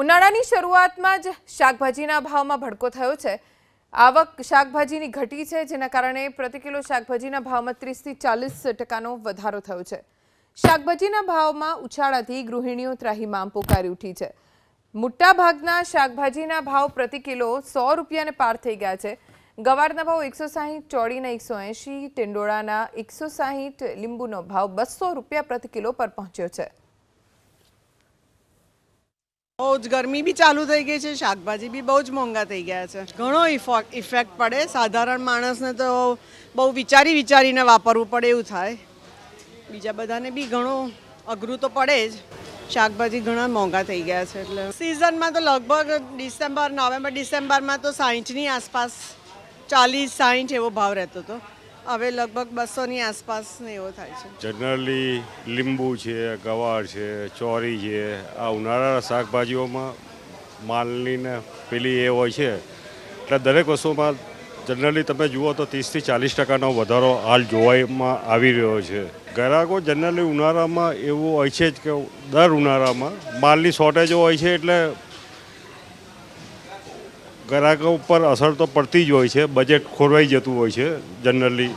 ઉનાળાની શરૂઆતમાં જ શાકભાજીના ભાવમાં ભડકો થયો છે. આવક શાકભાજીની ઘટી છે, જેના કારણે પ્રતિ કિલો શાકભાજીના ભાવમાં ત્રીસથી ચાલીસ ટકાનો વધારો થયો છે. શાકભાજીના ભાવમાં ઉછાળાથી ગૃહિણીઓ ત્રાહીમામ પોકારી ઉઠી છે. મોટાભાગના શાકભાજીના ભાવ પ્રતિ કિલો સો રૂપિયાને પાર થઈ ગયા છે. ગવારના ભાવ એકસો સાહીઠ, ચોળીના એકસો એંશી, ટેંડોળાના એકસો સાહીઠ, લીંબુનો ભાવ બસો રૂપિયા પ્રતિ કિલો પર પહોંચ્યો છે. બહુ જ ગરમી બી ચાલુ થઈ ગઈ છે, શાકભાજી બી બહુ જ મોંઘા થઈ ગયા છે. ઘણો ઇફોક ઇફેક્ટ પડે. સાધારણ માણસને તો બહુ વિચારી વિચારીને વાપરવું પડે એવું થાય. બીજા બધાને બી ઘણું અઘરું તો પડે જ. શાકભાજી ઘણા મોંઘા થઈ ગયા છે એટલે. સિઝનમાં તો લગભગ ડિસેમ્બર, નવેમ્બર, ડિસેમ્બરમાં તો સાહીઠની આસપાસ ચાલીસ, સાહીઠ એવો ભાવ રહેતો હતો. હવે લગભગ બસોની આસપાસને એવો થાય છે. જનરલી લીંબુ છે, ગવાર છે, ચોરી છે, આ ઉનાળાના શાકભાજીઓમાં માલની ને પેલી એ હોય છે. એટલે દરેક વસ્તુમાં જનરલી તમે જુઓ તો ત્રીસથી ચાલીસ ટકાનો વધારો હાલ જોવામાં આવી રહ્યો છે. ગ્રાહકો જનરલી ઉનાળામાં એવું હોય છે જ કે દર ઉનાળામાં માલની શોર્ટેજો હોય છે એટલે ગ્રાહકો ઉપર અસર તો પડતી જ હોય છે બજેટ ખોરવાઈ જતું હોય છે જનરલી